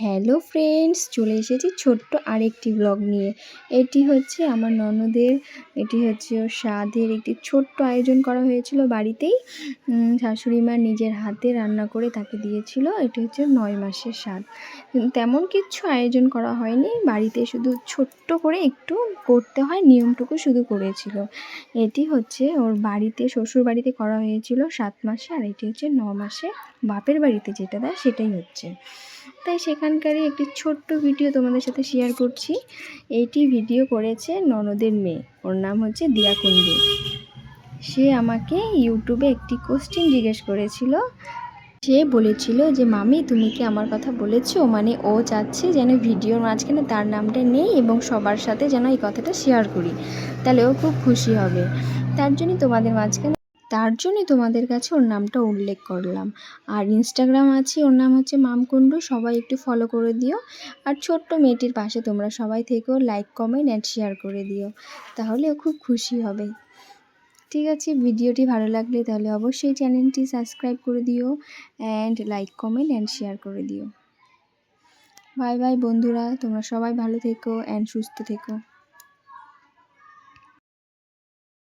Hello friends, চলে এসেছি ছোট্ট আরেকটি ব্লগ নিয়ে। এটি হচ্ছে আমার ননদের, এটি হচ্ছে ওর স্বাদের একটি ছোট্ট আয়োজন করা হয়েছিল বাড়িতেই। শাশুড়ি মা নিজের হাতে রান্না করে তাকে দিয়েছিল, এটি হচ্ছে নয় মাসের স্বাদ। তেমন কিছু আয়োজন করা হয়নি, বাড়িতে শুধু ছোট্ট করে একটু করতে হয়, নিয়মটুকু শুধু করেছিল। এটি হচ্ছে ওর বাড়িতে শ্বশুর বাড়িতে করা হয়েছিল সাত মাসে, আর এটি হচ্ছে ন মাসে বাপের বাড়িতে যেটা দেয় সেটাই হচ্ছে। তাই সেখানকারই একটি ছোট্ট ভিডিও তোমাদের সাথে শেয়ার করছি। এইটি ভিডিও করেছে ননদের মেয়ে। ওর নাম হচ্ছে দিয়া কুন্ডু সে আমাকে ইউটিউবে একটি কোশ্চেন জিজ্ঞেস করেছিল। সে বলেছিল যে, মামি, তুমি কি আমার কথা বলেছ? মানে ও চাচ্ছে যেন ভিডিওর মাঝখানে তার নামটা নেই এবং সবার সাথে যেন এই কথাটা শেয়ার করি। তাহলে ও খুব খুশি হবে। তার জন্যই তোমাদের মাঝখানে তার জন্যই তোমাদের কাছে ওর নামটা উল্লেখ করলাম। আর ইনস্টাগ্রাম আছে, ওর নাম হচ্ছে মামকুণ্ডু, সবাই একটু ফলো করে দিও। আর ছোট্ট মেয়েটির পাশে তোমরা সবাই থেকেও লাইক কমেন্ট অ্যান্ড শেয়ার করে দিও। তাহলে ও খুব খুশি হবে। ঠিক আছে, ভিডিওটি ভালো লাগলে তাহলে অবশ্যই চ্যানেলটি সাবস্ক্রাইব করে দিও and like comment and share করে দিও। বাই বাই বন্ধুরা, তোমরা সবাই ভালো থেকো অ্যান্ড সুস্থ থেকো।